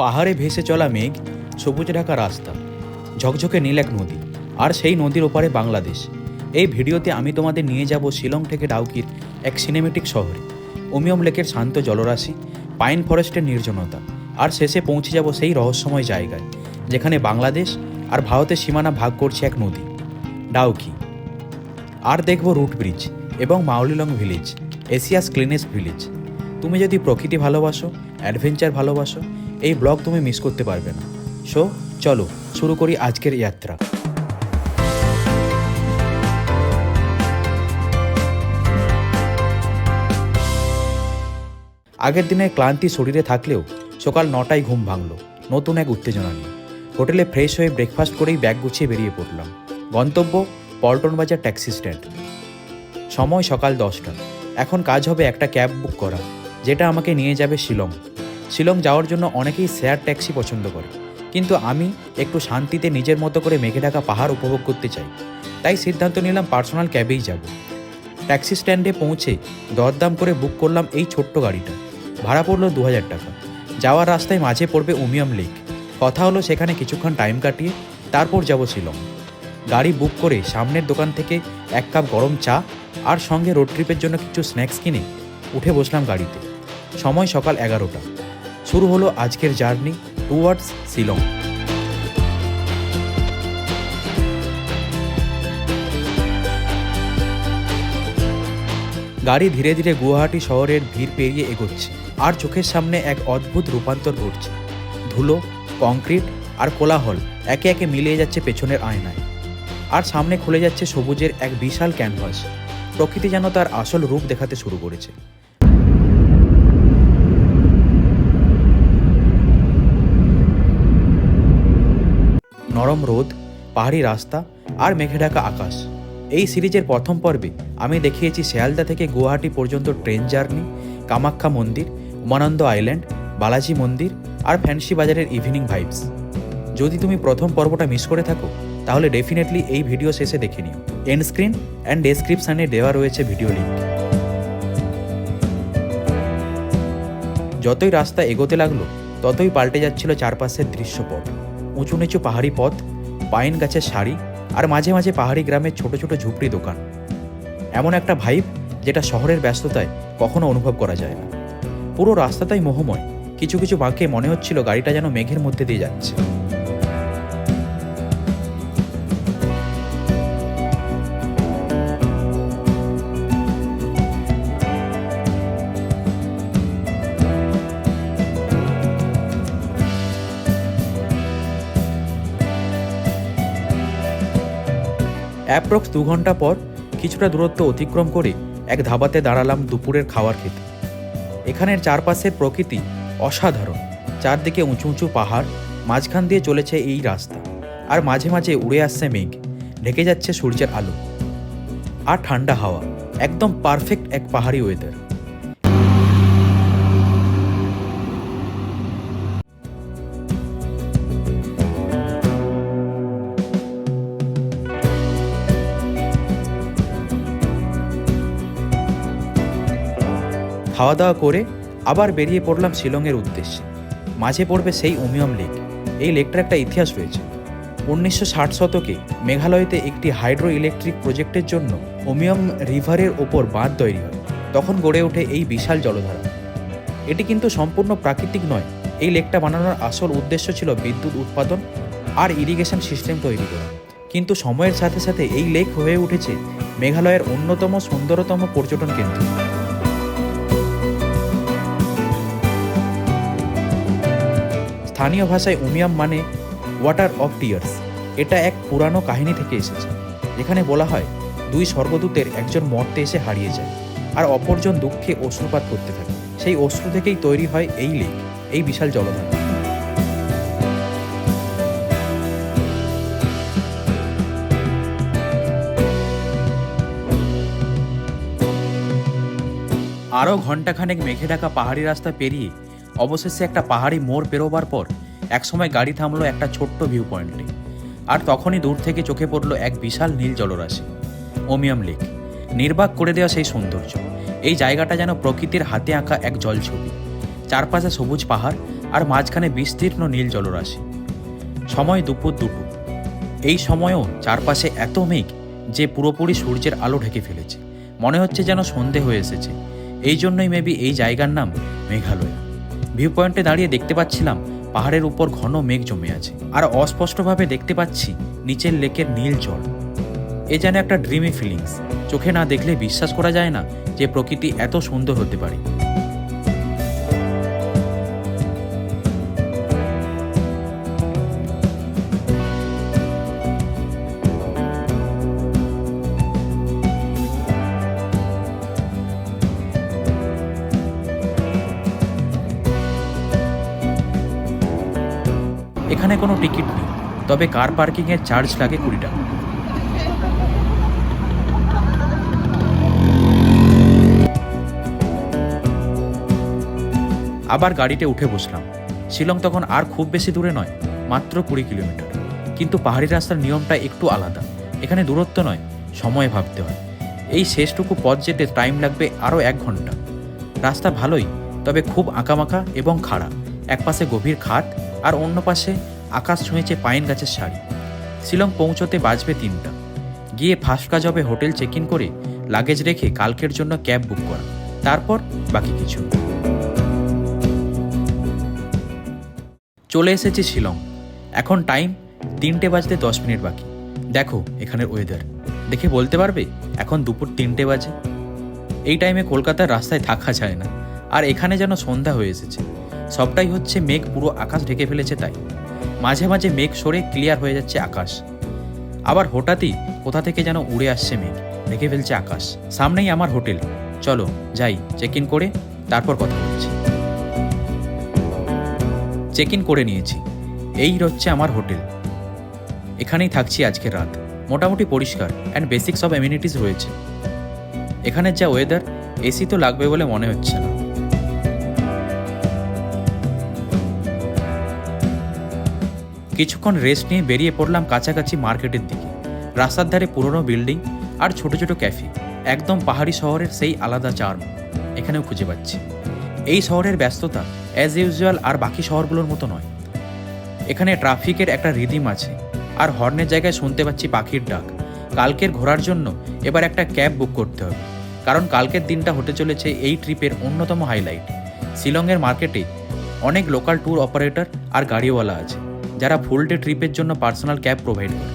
পাহাড়ে ভেসে চলা মেঘ, সবুজ ঢাকা রাস্তা, ঝকঝকে নীল এক নদী, আর সেই নদীর ওপারে বাংলাদেশ। এই ভিডিওতে আমি তোমাদের নিয়ে যাব শিলং থেকে ডাউকির এক সিনেমেটিক শহরে। উমিয়ম লেকের শান্ত জলরাশি, পাইন ফরেস্টের নির্জনতা, আর শেষে পৌঁছে যাব সেই রহস্যময় জায়গায়, যেখানে বাংলাদেশ আর ভারতের সীমানা ভাগ করছে এক নদী, ডাউকি। আর দেখব রুট ব্রিজ এবং Mawlynnong village, Asia's cleanest village. তুমি যদি প্রকৃতি ভালোবাসো, অ্যাডভেঞ্চার ভালোবাসো এই ব্লগ তুমি মিস করতে পারবে না। সো চলো, শুরু করি আজকের যাত্রা। আগের দিনে ক্লান্তি শরীরে থাকলেও সকাল নটায় ঘুম ভাঙলো, নতুন এক উত্তেজনা নিয়ে। হোটেলে ফ্রেশ হয়ে ব্রেকফাস্ট করেই ব্যাগ গুছিয়ে বেরিয়ে পড়লাম। গন্তব্য পল্টন বাজার ট্যাক্সি স্ট্যান্ড। সময় সকাল দশটা। এখন কাজ হবে একটা ক্যাব বুক করা, যেটা আমাকে নিয়ে যাবে শিলং। শিলং যাওয়ার জন্য অনেকেই শেয়ার ট্যাক্সি পছন্দ করে। কিন্তু আমি একটু শান্তিতে নিজের মতো করে মেঘে ঢাকা পাহাড় উপভোগ করতে চাই। তাই সিদ্ধান্ত নিলাম পার্সোনাল ক্যাবেই যাব। ট্যাক্সি স্ট্যান্ডে পৌঁছে দরদাম করে বুক করলাম এই ছোট্ট গাড়িটা। ভাড়া পড়ল দু হাজার টাকা। যাওয়ার রাস্তায় মাঝে পড়বে উমিয়াম লেক। কথা হলো সেখানে কিছুক্ষণ টাইম কাটিয়ে তারপর যাব শিলং। গাড়ি বুক করে সামনের দোকান থেকে এক কাপ গরম চা আর সঙ্গে রোড ট্রিপের জন্য কিছু স্ন্যাক্স কিনে উঠে বসলাম গাড়িতে। সময় সকাল এগারোটা। শুরু হলো আজকের জার্নি টুয়ার্ডস শিলং। গাড়ি ধীরে ধীরে গুয়াহাটি শহরের ভিড় পেরিয়ে এগোচ্ছে, আর চোখের সামনে এক অদ্ভুত রূপান্তর ঘটছে। ধুলো, কংক্রিট আর কোলাহল একে একে মিলিয়ে যাচ্ছে পেছনের আয়নায়, আর সামনে খুলে যাচ্ছে সবুজের এক বিশাল ক্যানভাস। প্রকৃতি যেন তার আসল রূপ দেখাতে শুরু করেছে। নরম রোদ, পাহাড়ি রাস্তা আর মেঘে ঢাকা আকাশ। এই সিরিজের প্রথম পর্বে আমি দেখিয়েছি শিয়ালদা থেকে গুয়াহাটি পর্যন্ত ট্রেন জার্নি, কামাখ্যা মন্দির, উমানন্দ আইল্যান্ড, বালাজি মন্দির আর ফ্যান্সি বাজারের ইভিনিং ভাইবস। যদি তুমি প্রথম পর্বটা মিস করে থাকো, তাহলে ডেফিনেটলি এই ভিডিও শেষে দেখে নিও। এন্ড স্ক্রিন অ্যান্ড ডেসক্রিপশানে দেওয়া রয়েছে ভিডিও লিঙ্ক যতই রাস্তা এগোতে লাগল, ততই পাল্টে যাচ্ছিল চারপাশের দৃশ্যপট। উঁচু নিচু পাহাড়ি পথ, পাইন গাছের শাড়ি আর মাঝে মাঝে পাহাড়ি গ্রামের ছোট ছোট ঝুপড়ি দোকান। এমন একটা ভাইব যেটা শহরের ব্যস্ততায় কখনো অনুভব করা যায় না। পুরো রাস্তাটাই মোহময়। কিছু কিছু বাঁকে মনে হচ্ছিল গাড়িটা যেন মেঘের মধ্যে দিয়ে যাচ্ছে। অ্যাপ্রক্স দু ঘণ্টা পর কিছুটা দূরত্ব অতিক্রম করে এক ধাবাতে দাঁড়ালাম দুপুরের খাওয়ার খেতে। এখানের চারপাশের প্রকৃতি অসাধারণ। চারদিকে উঁচু উঁচু পাহাড়, মাঝখান দিয়ে চলেছে এই রাস্তা। আর মাঝে মাঝে উড়ে আসছে মেঘ, ঢেকে যাচ্ছে সূর্যের আলো। আর ঠান্ডা হাওয়া, একদম পারফেক্ট এক পাহাড়ি ওয়েদার খাওয়া দাওয়া করে আবার বেরিয়ে পড়লাম শিলংয়ের উদ্দেশ্যে। মাঝে পড়বে সেই উমিয়ম লেক। এই লেকটার একটা ইতিহাস রয়েছে। উনিশশো ষাট শতকে মেঘালয়তে একটি হাইড্রো ইলেকট্রিক প্রজেক্টের জন্য উমিয়ম রিভারের ওপর বাঁধ তৈরি হয়। তখন গড়ে ওঠে এই বিশাল জলধারা। এটি কিন্তু সম্পূর্ণ প্রাকৃতিক নয়। এই লেকটা বানানোর আসল উদ্দেশ্য ছিল বিদ্যুৎ উৎপাদন আর ইরিগেশন সিস্টেম তৈরি করা। কিন্তু সময়ের সাথে সাথে এই লেক হয়ে উঠেছে মেঘালয়ের অন্যতম সুন্দরতম পর্যটন কেন্দ্র। স্থানীয় ভাষায় উমিয়াম মানে ওয়াটার অফ টিয়ার্স এটা এক পুরানো কাহিনী থেকে এসেছে, যেখানে বলা হয় দুই স্বর্গদূতের একজন মর্তে এসে হারিয়ে যায় আর অপরজন দুঃখে অশ্রুপাত করতে থাকে। সেই অশ্রু থেকেই তৈরি হয় এই লেক, এই বিশাল জলধারা। আরও ঘন্টাখানেক মেঘে ঢাকা পাহাড়ি রাস্তা পেরিয়ে অবশেষে একটা পাহাড়ি মোড় পেরোবার পর একসময় গাড়ি থামলো একটা ছোট্ট ভিউ পয়েন্টে আর তখনই দূর থেকে চোখে পড়ল এক বিশাল নীল জলরাশি, ওমিয়াম লেক। নির্বাক করে দেওয়া সেই সৌন্দর্য, এই জায়গাটা যেন প্রকৃতির হাতে আঁকা এক জল ছবি চারপাশে সবুজ পাহাড় আর মাঝখানে বিস্তীর্ণ নীল জলরাশি। সময় দুপুর দুপুর এই সময়ও চারপাশে এত মেঘ যে পুরোপুরি সূর্যের আলো ঢেকে ফেলেছে। মনে হচ্ছে যেন সন্ধে হয়ে এসেছে। এই জন্যই মেবি এই জায়গার নাম মেঘালয়। ভিউ পয়েন্টে দাঁড়িয়ে দেখতে পাচ্ছিলাম পাহাড়ের উপর ঘন মেঘ জমে আছে। আর অস্পষ্টভাবে দেখতে পাচ্ছি নিচের লেকের নীল জল। এ যেন একটা ড্রিমি ফিলিংস চোখে না দেখলে বিশ্বাস করা যায় না যে প্রকৃতি এত সুন্দর হতে পারে। কোনো টিকিট নেই। তবে কার পার্কিংয়ের চার্জ লাগে কুড়ি টাকা। আবার গাড়িতে উঠে বসলাম। শিলং তখন আর খুব বেশি দূরে নয়, মাত্র কুড়ি কিলোমিটার। কিন্তু পাহাড়ি রাস্তার নিয়মটা একটু আলাদা। এখানে দূরত্ব নয়, সময় ভাবতে হয়। এই শেষটুকু পথ যেতে টাইম লাগবে আরও এক ঘণ্টা। রাস্তা ভালোই, তবে খুব আঁকামাকা এবং খাড়া। এক পাশে গভীর খাত আর অন্য পাশে আকাশ ছুঁয়েছে পাইন গাছের শাড়ি। শিলং পৌঁছতে বাজবে তিনটা। গিয়ে ফার্স্ট কাজ হবে হোটেল চেক ইন করে লাগেজ রেখে কালকের জন্য ক্যাব বুক করা। তারপর বাকি কিছু। চলে এসেছি শিলং। এখন টাইম তিনটে বাজতে দশ মিনিট বাকি। দেখো এখানের ওয়েদার দেখে বলতে পারবে, এখন দুপুর তিনটে বাজে। এই টাইমে কলকাতার রাস্তায় থাকা যায় না। আর এখানে যেন সন্ধ্যা হয়ে এসেছে। সবটাই হচ্ছে মেঘ, পুরো আকাশ ঢেকে ফেলেছে তাই। মাঝে মাঝে মেঘ সরে ক্লিয়ার হয়ে যাচ্ছে আকাশ। আবার হঠাৎই কোথা থেকে যেন উড়ে আসছে মেঘ। দেখে ফেলছে আকাশ। সামনেই আমার হোটেল। চলো, যাই চেক ইন করে তারপর কথা বলছি। চেক ইন করে নিয়েছি। এই হচ্ছে আমার হোটেল। এখানেই থাকছি আজকের রাত। মোটামুটি পরিষ্কার অ্যান্ড বেসিক সব অ্যামিনিটিস রয়েছে। এখানের যা ওয়েদার এসি তো লাগবে বলে মনে হচ্ছে না। কিছুক্ষণ রেস্ট নিয়ে বেরিয়ে পড়লাম কাছাকাছি মার্কেটের দিকে। রাস্তার ধারে পুরনো বিল্ডিং আর ছোট ছোট ক্যাফে, একদম পাহাড়ি শহরের সেই আলাদা চার্ম এখানেও খুঁজে পাচ্ছি। এই শহরের ব্যস্ততা অ্যাজ ইউজুয়াল আর বাকি শহরগুলোর মতো নয়। এখানে ট্রাফিকের একটা রিদিম আছে আর হর্নের জায়গায় শুনতে পাচ্ছি পাখির ডাক। কালকের ঘোরার জন্য এবার একটা ক্যাব বুক করতে হবে, কারণ কালকের দিনটা হতে চলেছে এই ট্রিপের অন্যতম হাইলাইট শিলংয়ের মার্কেটে অনেক লোকাল ট্যুর অপারেটর আর গাড়িওয়ালা আছে। যারা ফুল ডে ট্রিপের জন্য পার্সোনাল ক্যাব প্রোভাইড করে।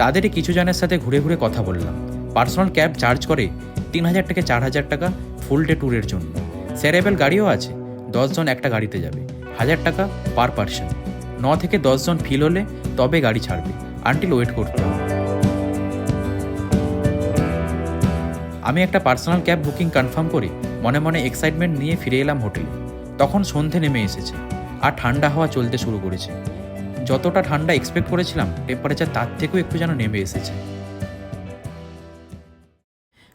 তাদেরই কিছু জনের সাথে ঘুরে ঘুরে কথা বললাম। পার্সোনাল ক্যাব চার্জ করে তিন হাজার থেকে চার হাজার টাকা ফুল ডে ট্যুরের জন্য। স্যারেবেল গাড়িও আছে দশজন একটা গাড়িতে যাবে, হাজার টাকা পার পার্সন। ন থেকে দশজন ফিল হলে তবে গাড়ি ছাড়বে আনটিল ওয়েট করতে হবে। আমি একটা পার্সোনাল ক্যাব বুকিং কনফার্ম করে মনে মনে এক্সাইটমেন্ট নিয়ে ফিরে এলাম হোটেলে। তখন সন্ধে নেমে এসেছে, আর ঠান্ডা হাওয়া চলতে শুরু করেছে। যতটা ঠান্ডা এক্সপেক্ট করেছিলাম টেম্পারেচার তার থেকেও একটু যেন নেমে এসেছে।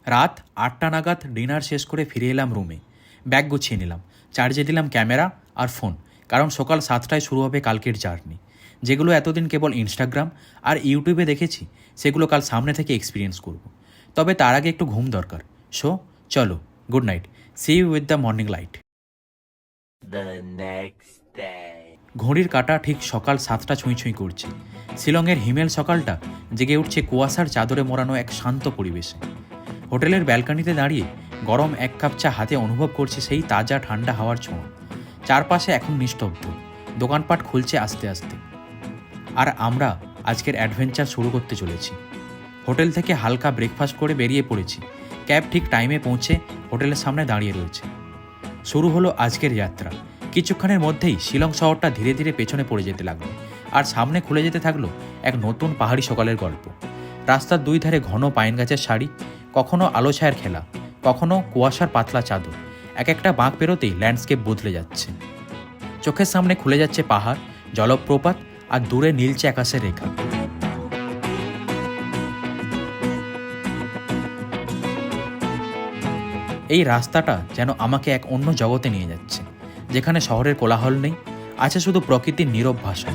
রাত আটটা নাগাদ ডিনার শেষ করে ফিরে এলাম রুমে ব্যাগ গুছিয়ে নিলাম চার্জে দিলাম ক্যামেরা আর ফোন কারণ সকাল সাতটায় শুরু হবে কালকের জার্নি যেগুলো এতদিন কেবল ইনস্টাগ্রাম আর ইউটিউবে দেখেছি, সেগুলো কাল সামনে থেকে এক্সপিরিয়েন্স করব। তবে তার আগে একটু ঘুম দরকার। সো, চলো good night see you with the morning light the next day. ঘড়ির কাঁটা ঠিক সকাল সাতটা ছুঁই ছুঁই করছে। শিলংয়ের হিমেল সকালটা জেগে উঠছে কুয়াশার চাদরে মোড়ানো এক শান্ত পরিবেশে। হোটেলের ব্যালকনিতে দাঁড়িয়ে গরম এক কাপ চা হাতে অনুভব করছে সেই তাজা ঠান্ডা হাওয়ার ছোঁয়া। চারপাশে এখন নিস্তব্ধ। দোকানপাট খুলছে আস্তে আস্তে। আর আমরা আজকের অ্যাডভেঞ্চার শুরু করতে চলেছি। হোটেল থেকে হালকা ব্রেকফাস্ট করে বেরিয়ে পড়েছি। ক্যাব ঠিক টাইমে পৌঁছে হোটেলের সামনে দাঁড়িয়ে রয়েছে। শুরু হলো আজকের যাত্রা। কিছুক্ষণের মধ্যেই শিলং শহরটা ধীরে ধীরে পেছনে পড়ে যেতে লাগল আর সামনে খুলে যেতে থাকল এক নতুন পাহাড়ি সকালের গল্প। রাস্তার দুই ধারে ঘন পাইন গাছের শাড়ি, কখনো আলো ছায়ার খেলা, কখনো কুয়াশার পাতলা চাদর। এক একটা বাঁক পেরোতেই ল্যান্ডস্কেপ বদলে যাচ্ছে। চোখের সামনে খুলে যাচ্ছে পাহাড়, জলপ্রপাত আর দূরে নীলচে আকাশের রেখা। এই রাস্তাটা যেন আমাকে এক অন্য জগতে নিয়ে যাচ্ছে। যেখানে শহরের কোলাহল নেই, আছে শুধু প্রকৃতির নীরব ভাষা।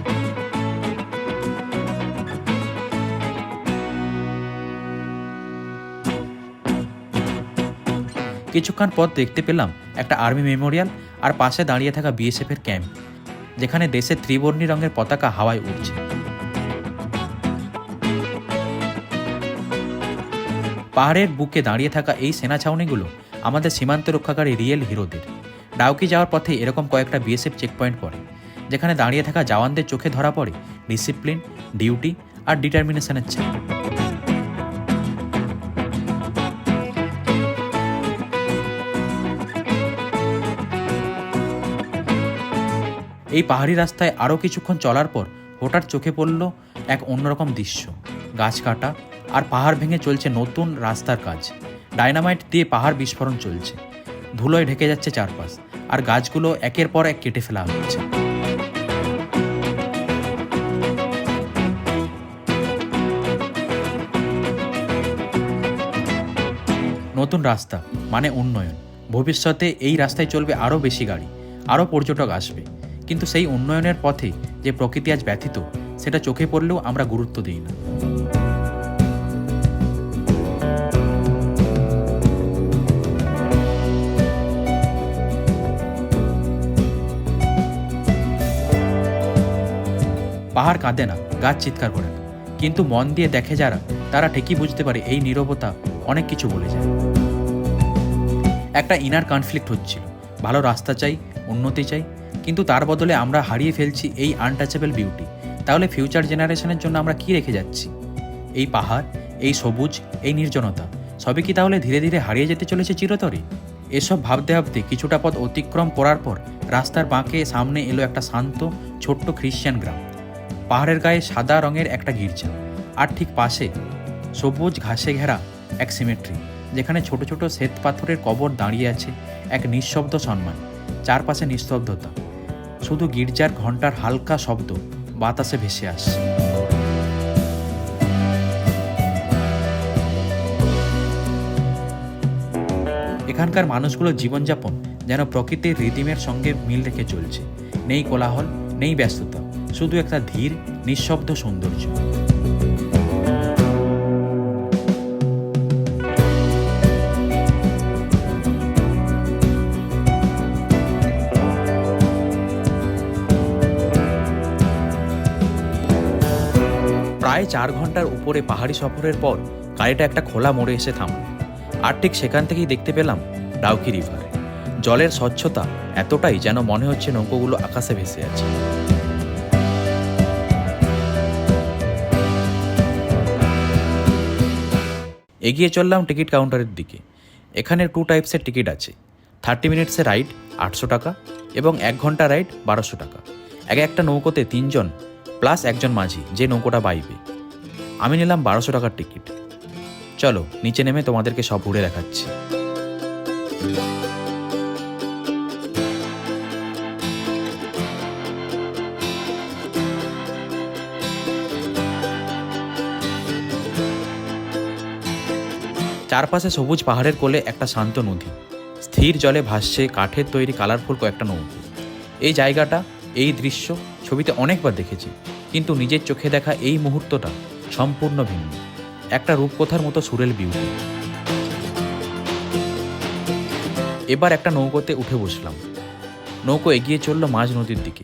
কিছুক্ষণ পর দেখতে পেলাম একটা আর্মি মেমোরিয়াল আর পাশে দাঁড়িয়ে থাকা বিএসএফ এর ক্যাম্প, যেখানে দেশের ত্রিবর্ণী রঙের পতাকা হাওয়ায় উঠছে পাহাড়ের বুকে দাঁড়িয়ে থাকা এই সেনা ছাউনিগুলো আমাদের সীমান্ত রক্ষাকারী রিয়েল হিরোদের। ডাউকি যাওয়ার পথে এরকম কয়েকটা বিএসএফ চেকপয়েন্ট পড়ে, যেখানে দাঁড়িয়ে থাকা জওয়ানদের চোখে ধরা পড়ে ডিসিপ্লিন ডিউটি আর ডিটারমিনেশনের ছাপ। এই পাহাড়ি রাস্তায় আরও কিছুক্ষণ চলার পর হঠাৎ চোখে পড়ল এক অন্যরকম দৃশ্য। গাছ কাটা আর পাহাড় ভেঙে চলছে নতুন রাস্তার কাজ। ডায়নামাইট দিয়ে পাহাড় বিস্ফোরণ চলছে। ধুলোয় ঢেকে যাচ্ছে চারপাশ, আর গাছগুলো একের পর এক কেটে ফেলা হচ্ছে। নতুন রাস্তা মানে উন্নয়ন। ভবিষ্যতে এই রাস্তায় চলবে আরও বেশি গাড়ি, আরও পর্যটক আসবে। কিন্তু সেই উন্নয়নের পথে যে প্রকৃতি আজ ব্যথিত, সেটা চোখে পড়লেও আমরা গুরুত্ব দিই না। পাহাড় কাঁদে না, গাছ চিৎকার করে। না কিন্তু মন দিয়ে দেখে যারা, তারা ঠিকই বুঝতে পারে এই নীরবতা অনেক কিছু বলে যায়। একটা ইনার কনফ্লিক্ট হচ্ছিল। ভালো রাস্তা চাই, উন্নতি চাই, কিন্তু তার বদলে আমরা হারিয়ে ফেলছি এই আনটাচেবল বিউটি তাহলে ফিউচার জেনারেশনের জন্য আমরা কি রেখে যাচ্ছি? এই পাহাড়, এই সবুজ, এই নির্জনতা, সবই কি তাহলে ধীরে ধীরে হারিয়ে যেতে চলেছে চিরতরে? এসব ভাবতে ভাবতে কিছুটা পথ অতিক্রম করার পর রাস্তার বাঁকে সামনে এলো একটা শান্ত, ছোট্ট খ্রিশ্চান গ্রাম। পাহাড়ের গায়ে সাদা রঙের একটা গির্জা, আর ঠিক পাশে সবুজ ঘাসে ঘেরা এক সিমেট্রি যেখানে ছোট ছোট শ্বেত পাথরের কবর দাঁড়িয়ে আছে এক নিঃশব্দ সম্মান, চারপাশে নিস্তব্ধতা। শুধু গির্জার ঘণ্টার হালকা শব্দ বাতাসে ভেসে আসছে। এখানকার মানুষগুলোর জীবনযাপন যেন প্রকৃতির রিদিমের সঙ্গে মিল রেখে চলছে। নেই কোলাহল, নেই ব্যস্ততা। শুধু একটা ধীর, নিঃশব্দ সৌন্দর্য। প্রায় চার ঘণ্টার উপরে পাহাড়ি সফরের পর গাড়িটা একটা খোলা মোড়ে এসে থামল। আর ঠিক সেখান থেকেই দেখতে পেলাম ডাউকি রিভার। জলের স্বচ্ছতা এতটাই যেন মনে হচ্ছে নৌকোগুলো আকাশে ভেসে আছে। এগিয়ে চললাম টিকিট কাউন্টারের দিকে। এখানে টু টাইপসের টিকিট আছে। থার্টি মিনিটসের রাইড আটশো টাকা এবং এক ঘণ্টা রাইড বারোশো টাকা। এক একটা নৌকোতে তিনজন প্লাস একজন মাঝি, যে নৌকোটা বাইবে। আমি নিলাম বারোশো টাকার টিকিট। চলো, নিচে নেমে তোমাদেরকে সব ঘুরে দেখাচ্ছি। চারপাশে সবুজ পাহাড়ের কোলে একটা শান্ত নদী। স্থির জলে ভাসছে কাঠের তৈরি কালারফুল কয়েকটা নৌকো। এই জায়গাটা, এই দৃশ্য ছবিতে অনেকবার দেখেছি, কিন্তু নিজের চোখে দেখা এই মুহূর্তটা সম্পূর্ণ ভিন্ন। একটা রূপকথার মতো সুরেল বিউটি। এবার একটা নৌকোতে উঠে বসলাম। নৌকো এগিয়ে চলল মাঝ নদীর দিকে।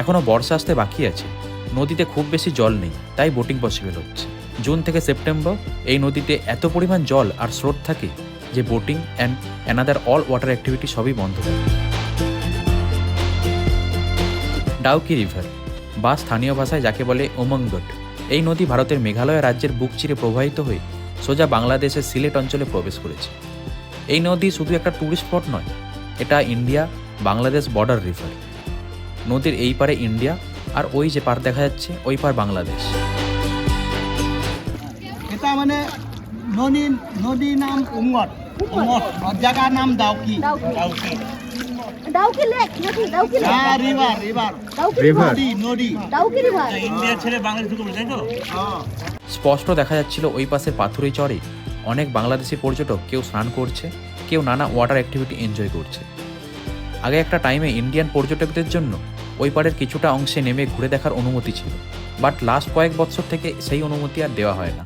এখনও বর্ষা আসতে বাকি আছে। নদীতে খুব বেশি জল নেই, তাই বোটিং পসিবল হচ্ছে। জুন থেকে সেপ্টেম্বর এই নদীতে এত পরিমাণ জল আর স্রোত থাকে যে boating and another all water activity সবই বন্ধ ডাউকি রিভার বা স্থানীয় ভাষায় যাকে বলে ওমঙ্গট, এই নদী ভারতের মেঘালয় রাজ্যের বুক চিরে প্রবাহিত হয়ে সোজা বাংলাদেশের সিলেট অঞ্চলে প্রবেশ করেছে। এই নদী শুধু একটা ট্যুরিস্ট স্পট নয়, এটা ইন্ডিয়া বাংলাদেশ বর্ডার রিভার নদীর এই পারে ইন্ডিয়া আর ওই যে পার দেখা যাচ্ছে ওই পার বাংলাদেশ। এটা মানে নদী নদী নাম জায়গার নাম দাউকি। ডাউকি। ডাউকি লেক নাকি ডাউকি লেক। হ্যাঁ রিভার রিভার রিভার নদী নদী। ডাউকি রিভার ইন্ডিয়া ছেড়ে বাংলাদেশ ঢুকে তাই তো? হ্যাঁ। স্পষ্ট দেখা যাচ্ছিল ওই পাশে পাথুরে চড়ে অনেক বাংলাদেশি পর্যটক কেউ স্নান করছে কেউ নানা ওয়াটার অ্যাক্টিভিটি এনজয় করছে। আগে একটা টাইমে ইন্ডিয়ান পর্যটকদের জন্য ওই পাড়ের কিছুটা অংশে নেমে ঘুরে দেখার অনুমতি ছিল। বাট লাস্ট কয়েক বছর থেকে সেই অনুমতি আর দেওয়া হয় না।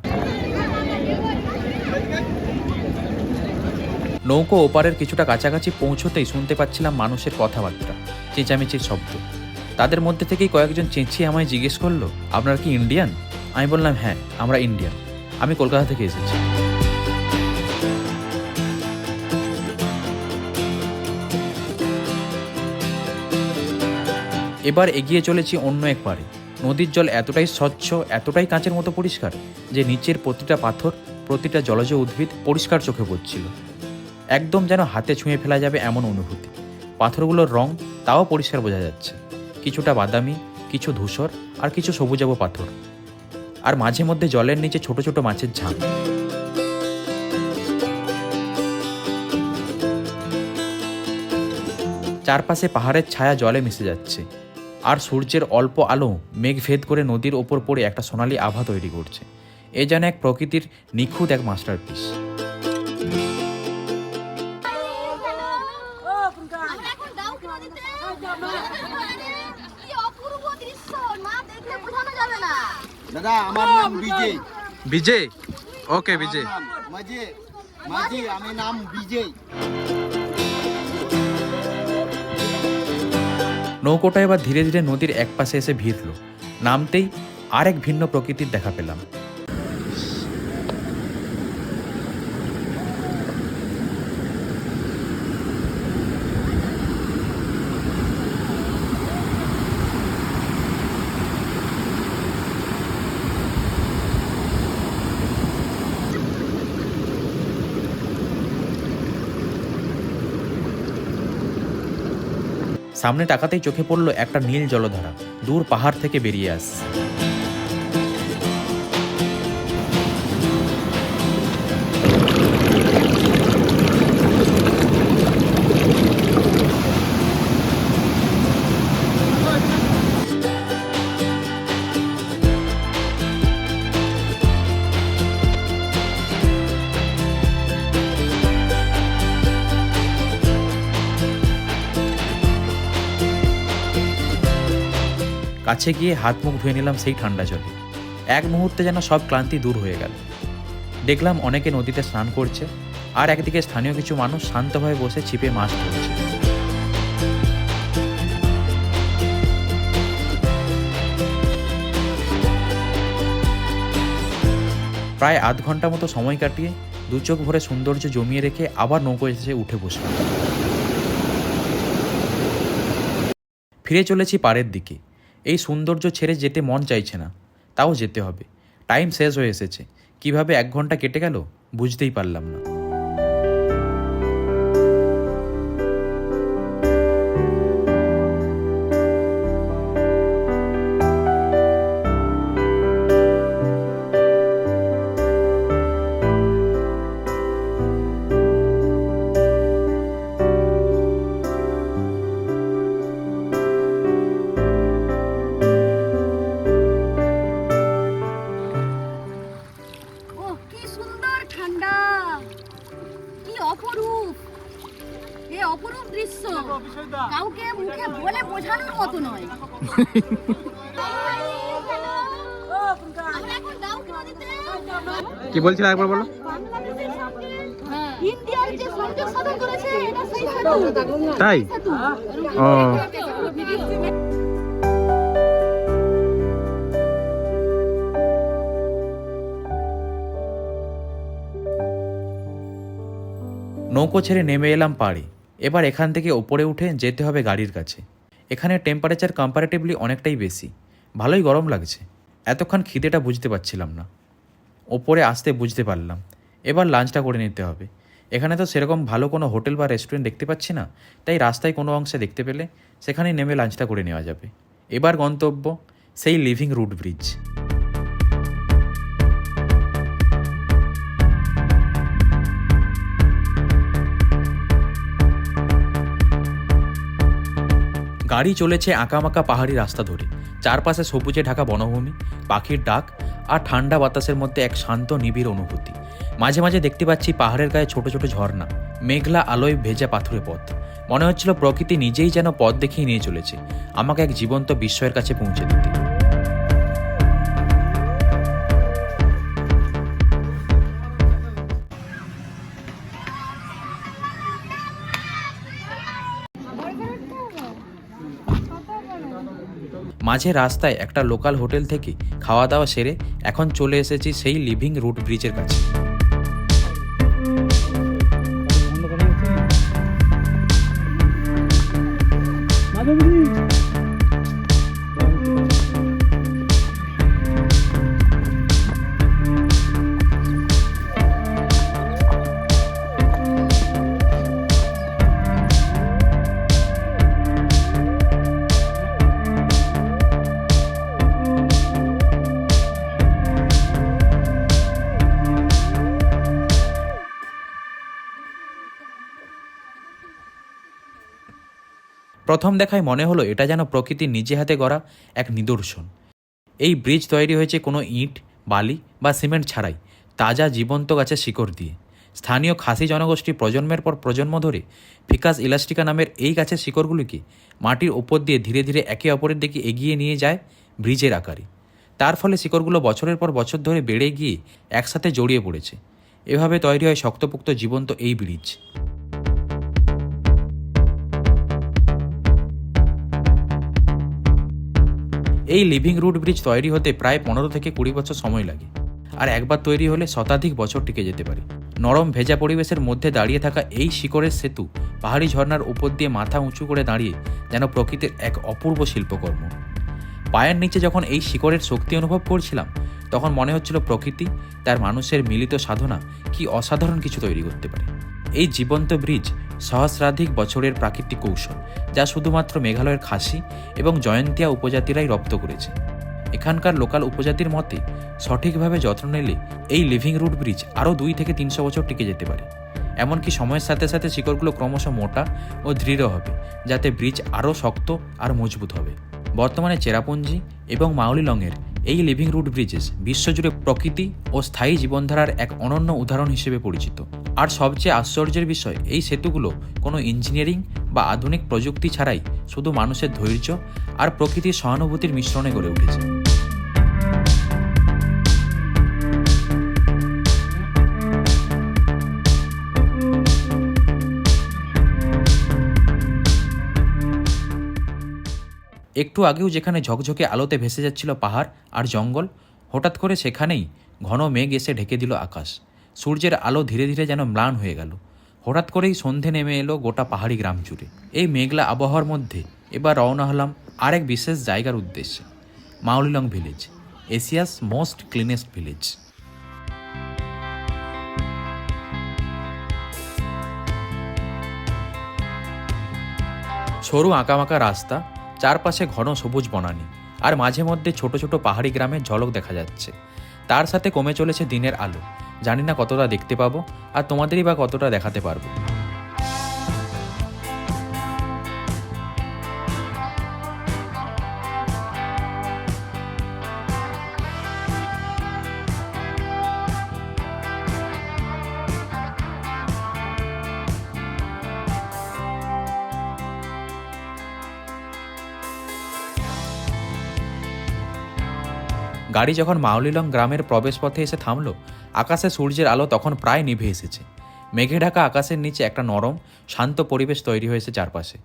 নৌকো ওপারের কিছুটা কাছাকাছি পৌঁছতেই শুনতে পাচ্ছিলাম মানুষের কথাবার্তা, চেঁচামেচির শব্দ। তাদের মধ্যে থেকেই কয়েকজন চেঁচিয়ে আমায় জিজ্ঞেস করল, আপনারা কি ইন্ডিয়ান আমি বললাম হ্যাঁ আমরা ইন্ডিয়ান আমি কলকাতা থেকে এসেছি। এবার এগিয়ে চলেছি অন্য এক পারে নদীর জল এতটাই স্বচ্ছ, এতটাই কাঁচের মতো পরিষ্কার, যে নিচের প্রতিটা পাথর, প্রতিটা জলজ উদ্ভিদ পরিষ্কার চোখে পড়ছিল। একদম যেন হাতে ছুঁয়ে ফেলা যাবে এমন অনুভূতি। পাথরগুলোর রং তাও পরিষ্কার বোঝা যাচ্ছে। কিছুটা বাদামি, কিছু ধূসর আর কিছু সবুজাব পাথর। আর মাঝে মধ্যে জলের নিচে ছোট ছোট মাছের ঝাঁক চারপাশে পাহাড়ের ছায়া জলে মিশে যাচ্ছে। আর সূর্যের অল্প আলো মেঘ ভেদ করে নদীর ওপর পড়ে একটা সোনালি আভা তৈরি করছে। এ যেন এক প্রকৃতির নিখুঁত এক মাস্টারপিস। আমরা এখন ডাউকি নদীতে কি অপূর্ব দৃশ্য না দেখলে বোঝানো যাবে না দাদা আমার নাম বিজয় বিজয় ওকে বিজয় নাম মাঝে আমি নাম বিজয় নৌকোটা এবার ধীরে ধীরে নদীর একপাশে এসে ভিড়ল নামতেই আরেক ভিন্ন প্রকৃতির দেখা পেলাম। সামনে তাকাতেই চোখে পড়ল একটা নীল জলধারা দূর পাহাড় থেকে বেরিয়ে আসছে। কাছে গিয়ে হাত মুখ ধুয়ে নিলাম সেই ঠান্ডা জলে। এক মুহূর্তে যেন সব ক্লান্তি দূর হয়ে গেল। দেখলাম অনেকে নদীতে স্নান করছে আর একদিকে স্থানীয় কিছু মানুষ শান্তভাবে বসে ছিপে মাছ ধরছে। প্রায় আধ ঘণ্টা মতো সময় কাটিয়ে দু চোখ ভরে সৌন্দর্য জমিয়ে রেখে আবার নৌকো এসে উঠে বসলাম। ফিরে চলেছি পাড়ের দিকে। এই সৌন্দর্য ছেড়ে যেতে মন চাইছে না। তাও যেতে হবে। টাইম শেষ হয়ে এসেছে। কীভাবে এক ঘণ্টা কেটে গেল, বুঝতেই পারলাম না। কি বলছিল একবার বলো? বাংলাদেশের সঙ্গে ইন্ডিয়ার যে সংযোগ সাধন করেছে এটা সেই সেতু তাই? ও। নৌকো ছেড়ে নেমে এলাম পাড়ে। এবার এখান থেকে ওপরে উঠে যেতে হবে গাড়ির কাছে। এখানে টেম্পারেচার কম্পারেটিভলি অনেকটাই বেশি। ভালোই গরম লাগছে। এতক্ষণ খিদেটা বুঝতে পারছিলাম না। ওপরে আসতে বুঝতে পারলাম। এবার লাঞ্চটা করে নিতে হবে। এখানে তো সেরকম ভালো কোনো হোটেল বা রেস্টুরেন্ট দেখতে পাচ্ছি না, তাই রাস্তায় কোনো অংশে দেখতে পেলে সেখানেই নেমে লাঞ্চটা করে নেওয়া যাবে। এবার গন্তব্য সেই লিভিং রুট ব্রিজ। গাড়ি চলেছে আঁকামাকা পাহাড়ি রাস্তা ধরে। চারপাশে সবুজে ঢাকা বনভূমি, পাখির ডাক আর ঠান্ডা বাতাসের মধ্যে এক শান্ত নিবিড় অনুভূতি। মাঝে মাঝে দেখতে পাচ্ছি পাহাড়ের গায়ে ছোট ছোট ঝর্ণা, মেঘলা আলোয় ভেজা পাথুরে পথ। মনে হচ্ছিল প্রকৃতি নিজেই যেন পথ দেখিয়ে নিয়ে চলেছে। আমাকে এক জীবন্ত বিস্ময়ের কাছে পৌঁছে দিতে। মাঝে রাস্তায় একটা লোকাল হোটেল থেকে খাওয়া দাওয়া সেরে এখন চলে এসেছি সেই লিভিং রুট ব্রিজের কাছে। প্রথম দেখায় মনে হলো এটা যেন প্রকৃতির নিজে হাতে গড়া এক নিদর্শন। এই ব্রিজ তৈরি হয়েছে কোনো ইট, বালি বা সিমেন্ট ছাড়াই, তাজা জীবন্ত গাছের শিকড় দিয়ে। স্থানীয় খাসি জনগোষ্ঠী প্রজন্মের পর প্রজন্ম ধরে ফিকাস ইলাস্টিকা নামের এই গাছের শিকড়গুলিকে মাটির ওপর দিয়ে ধীরে ধীরে একে অপরের দিকে এগিয়ে নিয়ে যায় ব্রিজের আকারে। তার ফলে শিকড়গুলো বছরের পর বছর ধরে বেড়ে গিয়ে একসাথে জড়িয়ে পড়েছে। এভাবে তৈরি হয় শক্তপোক্ত জীবন্ত এই ব্রিজ। এই লিভিং রুট ব্রিজ তৈরি হতে প্রায় পনেরো থেকে কুড়ি বছর সময় লাগে। আর একবার তৈরি হলে শতাধিক বছর টিকে যেতে পারে। নরম ভেজা পরিবেশের মধ্যে দাঁড়িয়ে থাকা এই শিকড়ের সেতু পাহাড়ি ঝর্ণার উপর দিয়ে মাথা উঁচু করে দাঁড়িয়ে যেন প্রকৃতির এক অপূর্ব শিল্পকর্ম। পায়ের নিচে যখন এই শিকড়ের শক্তি অনুভব করছিলাম, তখন মনে হচ্ছিল প্রকৃতি, তার মানুষের মিলিত সাধনা কি অসাধারণ কিছু তৈরি করতে পারে। এই জীবন্ত ব্রিজ সহস্রাধিক বছরের প্রাকৃতিক কৌশল, যা শুধুমাত্র মেঘালয়ের খাসি এবং জয়ন্তিয়া উপজাতিরাই রপ্ত করেছে। এখানকার লোকাল উপজাতির মতে, সঠিকভাবে যত্ন নিলে এই লিভিং রুট ব্রিজ আরও দুই থেকে তিনশো বছর টিকে যেতে পারে। এমনকি সময়ের সাথে সাথে শিকড়গুলো ক্রমশ মোটা ও দৃঢ় হবে, যাতে ব্রিজ আরও শক্ত আর মজবুত হবে। বর্তমানে চেরাপুঞ্জি এবং মাউলিলংয়ের এই লিভিং রুট ব্রিজেস বিশ্বজুড়ে প্রকৃতি ও স্থায়ী জীবনধারার এক অনন্য উদাহরণ হিসেবে পরিচিত। আর সবচেয়ে আশ্চর্যের বিষয়, এই সেতুগুলো কোনো ইঞ্জিনিয়ারিং বা আধুনিক প্রযুক্তি ছাড়াই শুধু মানুষের ধৈর্য আর প্রকৃতির সহানুভূতির মিশ্রণে গড়ে উঠেছে। একটু আগেও যেখানে ঝকঝকে আলোতে ভেসে যাচ্ছিল পাহাড় আর জঙ্গল, হঠাৎ করে সেখানেই ঘন মেঘ এসে ঢেকে দিল আকাশ। সূর্যের আলো ধীরে ধীরে যেন ম্লান হয়ে গেল। হঠাৎ করেই সন্ধে নেমে এলো গোটা পাহাড়ি গ্রাম জুড়ে। এই মেঘলা আবহাওয়ার মধ্যে এবার রওনা হলাম আরেক বিশেষ জায়গার উদ্দেশ্যে Mawlynnong village, Asia's most cleanest village. সরু আঁকামাকা রাস্তা চারপাশে ঘন সবুজ বনানি, আর মাঝে মধ্যে ছোট ছোট পাহাড়ি গ্রামের ঝলক দেখা যাচ্ছে। তার সাথে কমে চলেছে দিনের আলো। জানি না কতটা দেখতে পাবো, আর তোমাদেরই বা কতটা দেখাতে পারব। গাড়ি যখন মাউলিলং গ্রামের প্রবেশপথে এসে থামলো, আকাশে সূর্যের আলো তখন প্রায় নিভে এসেছে। মেঘে ঢাকা আকাশের নিচে একটা নরম, শান্ত পরিবেশ তৈরি হয়েছে চারপাশে।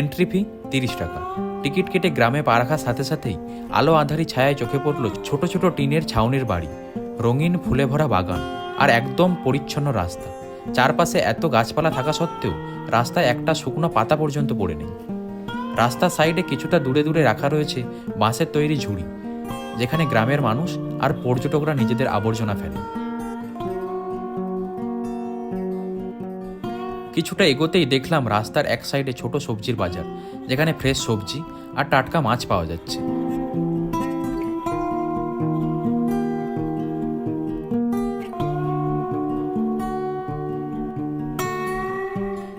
এন্ট্রি ফি তিরিশ টাকা। টিকিট কেটে গ্রামে পা রাখার সাথে সাথেই আলো আধারি ছায়ায় চোখে পড়ল ছোট ছোট টিনের ছাউনির বাড়ি, রঙিন ফুলে ভরা বাগান আর একদম পরিচ্ছন্ন রাস্তা। চারপাশে এত গাছপালা থাকা সত্ত্বেও রাস্তায় একটা শুকনো পাতা পর্যন্ত পড়ে নেই। রাস্তার সাইডে কিছুটা দূরে দূরে রাখা রয়েছে বাঁশের তৈরি ঝুড়ি, যেখানে গ্রামের মানুষ আর পর্যটকরা নিজেদের আবর্জনা ফেলে। কিছুটা এগোতেই দেখলাম রাস্তার এক সাইডে ছোট সবজির বাজার, যেখানে ফ্রেশ সবজি আর টাটকা মাছ পাওয়া যাচ্ছে।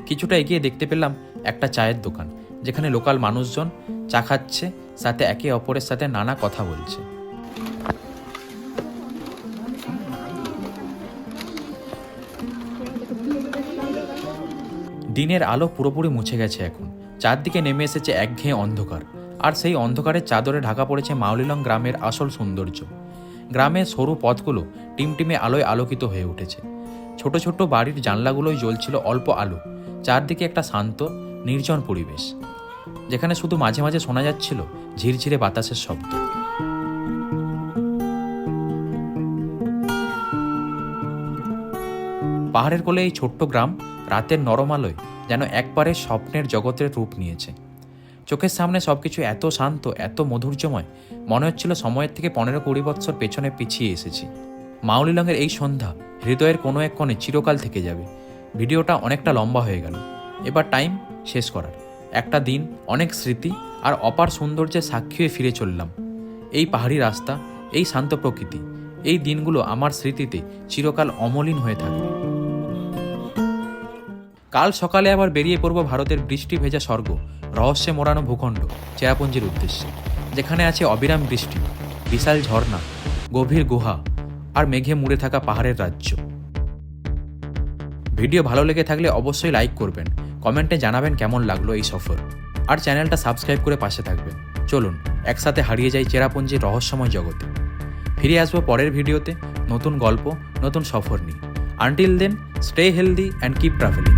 কিছুটা এগিয়ে দেখতে পেলাম একটা চায়ের দোকান যেখানে লোকাল মানুষজন চা খাচ্ছে, সাথে একে অপরের সাথে নানা কথা বলছে। দিনের আলো পুরোপুরি মুছে গেছে এখন। চারদিকে নেমে এসেছে একঘেয়ে অন্ধকার। আর সেই অন্ধকারের চাদরে ঢাকা পড়েছে মাউলিলং গ্রামের আসল সৌন্দর্য। গ্রামের সরু পথগুলো টিমটিমে আলোয় আলোকিত হয়ে উঠেছে। ছোট ছোট বাড়ির জানলাগুলোই জ্বলছিল অল্প আলো। চারদিকে একটা শান্ত, নির্জন পরিবেশ। যেখানে শুধু মাঝে মাঝে শোনা যাচ্ছিল ঝিরঝিরে বাতাসের শব্দ। পাহাড়ের কোলে এই ছোট্ট গ্রাম রাতের নরম আলোয় যেন একবারে স্বপ্নের জগতের রূপ নিয়েছে। চোখের সামনে সবকিছু এত শান্ত, এত মধুর্যময় মনে হচ্ছিল সময়ের থেকে পনেরো কুড়ি বৎসর পেছনে পিছিয়ে এসেছি। মাউলিলংয়ের এই সন্ধ্যা হৃদয়ের কোনো এক কোণে চিরকাল থেকে যাবে। ভিডিওটা অনেকটা লম্বা হয়ে গেল। এবার টাইম শেষ করার। একটা দিন, অনেক স্মৃতি আর অপার সৌন্দর্যের সাক্ষী হয়ে ফিরে চললাম। এই পাহাড়ি রাস্তা, এই শান্ত প্রকৃতি, এই দিনগুলো আমার স্মৃতিতে চিরকাল অমলিন হয়ে থাকবে কাল সকালে আবার বেরিয়ে পড়ব ভারতের বৃষ্টি ভেজা স্বর্গ, রহস্যে মোড়ানো ভূখণ্ড, চেরাপুঞ্জির উদ্দেশ্যে, যেখানে আছে অবিরাম বৃষ্টি, বিশাল ঝর্ণা, গভীর গুহা আর মেঘে মুড়ে থাকা পাহাড়ের রাজ্য। ভিডিও ভালো লেগে থাকলে অবশ্যই লাইক করবেন কমেন্টে জানাবেন কেমন লাগল এই সফর। আর চ্যানেলটা সাবস্ক্রাইব করে পাশে থাকবেন। চলুন, একসাথে হারিয়ে যাই চেরাপুঞ্জির রহস্যময় জগতে। ফিরে আসব পরের ভিডিওতে নতুন গল্প, নতুন সফর নিয়ে। Until then stay healthy and keep travelling